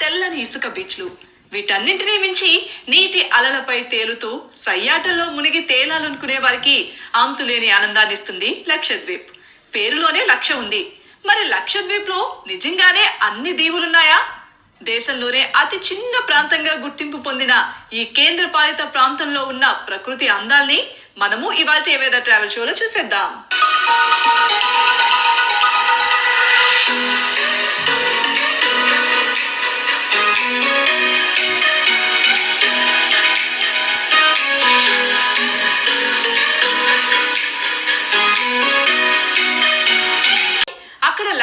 తెల్లని ఇసుక బీచ్లు. వీటన్నింటినీ మించి నీటి అలలపై తేలుతూ సయ్యాటల్లో మునిగి తేలాలనుకునే వారికి అంతులేని ఆనందాన్ని ఇస్తుంది లక్షద్వీప్. పేరులోనే లక్ష ఉంది. మరి లక్షద్వీప్లో నిజంగానే అన్ని దీవులున్నాయా? దేశంలోనే అతి చిన్న ప్రాంతంగా గుర్తింపు పొందిన ఈ కేంద్ర పాలిత ప్రాంతంలో ఉన్న ప్రకృతి అందాల్ని మనము ఇవాళ ఏవేద ట్రావెల్ షోలో చూసేద్దాం.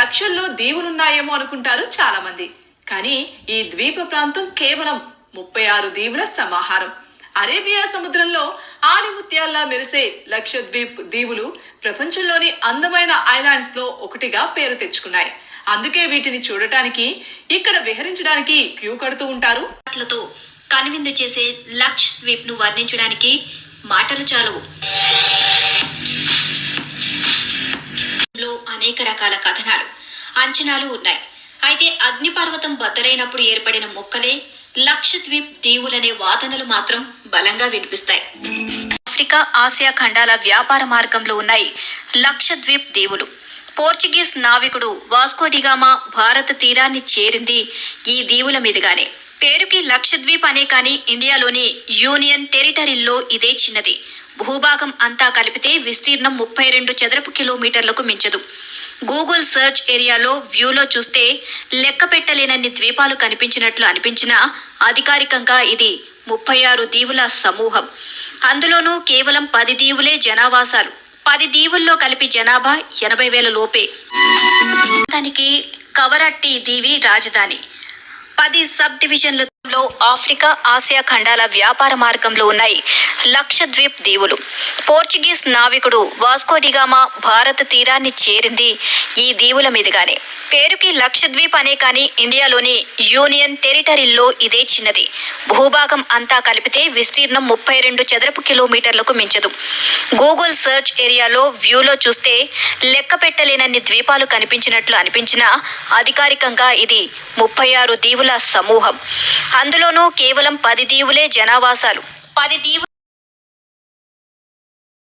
లక్షల్లో దీవులున్నాయేమో అనుకుంటారు చాలా మంది కానీ ఈ ద్వీప ప్రాంతం కేవలం ముప్పై ఆరు దీవుల సమాహారం. అరేబియా సముద్రంలో ఆలిముత్యాల్లా మెరిసే లక్షద్వీప్ దీవులు ప్రపంచంలోని అందమైన ఐలాండ్స్లో ఒకటిగా పేరు తెచ్చుకున్నాయి. అందుకే వీటిని చూడటానికి ఇక్కడ విహరించడానికి క్యూ కడుతూ ఉంటారు. కనువిందు చేసే లక్ష్ ద్వీప్ను వర్ణించడానికి మాటలు చాలవు. అనేక రకాల కథనాలు. అంచనాలు ఉన్నాయి. అయితే అగ్నిపర్వతం బద్దలైనప్పుడు ఏర్పడిన మొక్కలే లక్షద్వీప్ దీవులనే వాదనలు మాత్రం బలంగా వినిపిస్తాయి. ఆఫ్రికా ఆసియా ఖండాల వ్యాపార మార్గంలో ఉన్నాయి లక్షద్వీప్ దీవులు. పోర్చుగీస్ నావికుడు వాస్కోడిగామా భారత తీరాన్ని చేరింది ఈ దీవుల మీదుగానే. పేరుకి లక్షద్వీప్ అనే కానీ ఇండియాలోని యూనియన్ టెరిటరీల్లో ఇదే చిన్నది. భూభాగం అంతా కలిపితే విస్తీర్ణం ముప్పై రెండు చదరపు కిలోమీటర్లకు మించదు. గూగుల్ సెర్చ్ ఏరియాలో వ్యూలో చూస్తే లెక్క పెట్టలేనన్ని ద్వీపాలు కనిపించినట్లు అనిపించినా అధికారికంగా ఇది ముప్పై ఆరు దీవుల సమూహం. అందులోనూ కేవలం పది దీవులే జనావాసాలు. పది దీవుల్లో కలిపి జనాభా ఎనభై వేల లోపే. దానికి కవరట్టి దీవి రాజధాని. పది సబ్ డివిజన్లు డివిజన్లలో ఆఫ్రికా ఆసియా ఖండాల వ్యాపార మార్గంలో ఉన్నాయి. లక్షద్వీప్ దీవులు. పోర్చుగీస్ నావికుడు వాస్కోడిగామా భారత తీరాన్ని చేరింది ఈ దీవుల మీదుగానే. పేరుకి లక్షద్వీప్ అనే కానీ ఇండియాలోని యూనియన్ టెరిటరీల్లో ఇదే చిన్నది. భూభాగం అంతా కలిపితే విస్తీర్ణం ముప్పై రెండు చదరపు కిలోమీటర్లకు మించదు. గూగుల్ సెర్చ్ ఏరియాలో వ్యూలో చూస్తే లెక్క పెట్టలేనన్ని ద్వీపాలు కనిపించినట్లు అనిపించినా అధికారికంగా ఇది ముప్పై ఆరు దీవుల సమూహం. అందులోనూ కేవలం పది దీవులే జనావాసాలు. పది దీవు